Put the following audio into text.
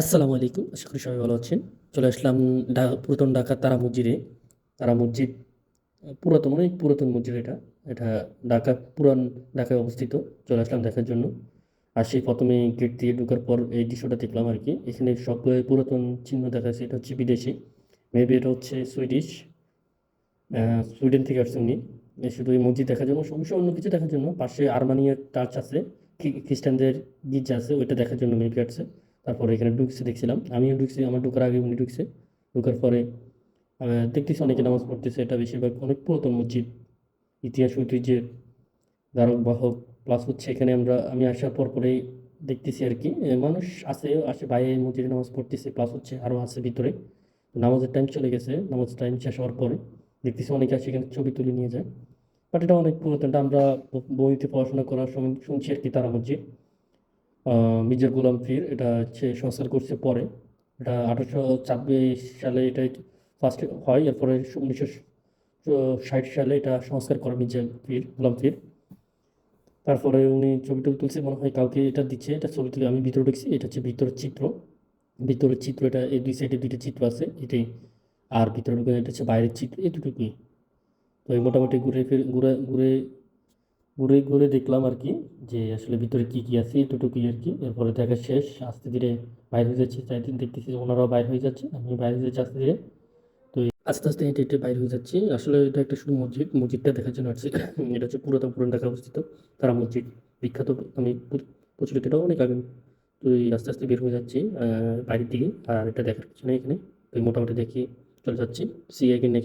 আসসালামু আলাইকুম, আশা করি সবাই ভালো আছেন। চলে আসলাম পুরাতন ঢাকার তারা মসজিদে। তারা মসজিদ, পুরাতন, অনেক পুরাতন মসজিদ এটা। এটা ঢাকা, পুরান ঢাকায় অবস্থিত। চলে আসলাম দেখার জন্য। আর সেই প্রথমে গেট দিয়ে ঢোকার পর এই দৃশ্যটা দেখলাম আর কি। এখানে সব পুরাতন চিহ্ন দেখা যাচ্ছে। এটা হচ্ছে বিদেশি। মেবি এটা হচ্ছে সুইডিশ সুইডেন থেকে আসছে উনি। শুধু এই মসজিদ দেখার জন্য, সমস্যা অন্য কিছু দেখার জন্য। পাশে আর্মানিয়া চার্চ আছে। খ্রিস্টানদের গির্জা আছে, ওইটা দেখার জন্য মেবি আসছে। তারপরে এখানে ঢুকছে, দেখছিলাম। আমিও ঢুকছি, আমার ঢোকার আগে উনি ঢুকছে। ঢুকার পরে দেখতেছি অনেকে নামাজ পড়তেছে। এটা বেশিরভাগ অনেক পুরাতন মসজিদ। ইতিহাস, ঐতিহ্যের ধারক, বাহক। প্লাস হচ্ছে এখানে আমরা, আমি আসার পর পরেই দেখতেছি আর কি মানুষ আছে, আসে বাইরে মসজিদে নামাজ পড়তেছে। প্লাস হচ্ছে আরও আছে ভিতরে। নামাজের টাইম চলে গেছে। নামাজ টাইম শেষ হওয়ার পরে দেখতেছি অনেকে আসে, এখানে ছবি তুলে নিয়ে যায়। বাট এটা অনেক পুরাতন, এটা আমরা বইতে পড়াশোনা করার সময় শুনছি আর কি, তারা মসজিদ। মির্জা গোলাম পীর, এটা হচ্ছে সংস্কার করছে পরে। এটা আঠারোশো ছাব্বিশ সালে এটা ফার্স্ট হয়, এরপরে উনিশশো ষাট সালে এটা সংস্কার করে মির্জা পীর, গোলাম পীর। তারপরে উনি ছবি টবি তুলছে, মনে হয় কাউকে এটা দিচ্ছে, এটা ছবি তুলে আমি ভিতরে ঢুকছি এটা হচ্ছে ভিতরের চিত্র। ভিতরের চিত্র এটা, এই দুই সাইডে দুইটা চিত্র আছে, এটাই। আর ভিতরে এটা হচ্ছে বাইরের চিত্র এটুকুই তো এই মোটামুটি ঘুরে ফিরে, ঘুরে ঘুরে ঘুরে ঘুরে দেখলাম আর কি যে আসলে ভিতরে কী কী আছে, এতটুকুই আর কি এরপরে দেখা শেষ, আস্তে ধীরে বাইরে হয়ে যাচ্ছে। চাই দেখতেছি ওনারাও বাইরে হয়ে যাচ্ছে আমি বাইরে হয়ে যাচ্ছি আস্তে ধীরে। তো আস্তে আস্তে হেঁটে হেঁটে বাইরে হয়ে যাচ্ছি। আসলে এটা একটা শুধু মসজিদ, মসজিদটা দেখার জন্য আসছি। এটা হচ্ছে পুরাতন পুরান ঢাকা অবস্থিত, তারা মসজিদ, বিখ্যাত। আমি প্রচলিত এটা অনেক আগে তো এই আস্তে আস্তে বের হয়ে যাচ্ছি বাইরের দিকে। আর এটা দেখার কিছু নেই এখানে। তো মোটামুটি দেখি, চলে যাচ্ছি। সি আগে নেক্সট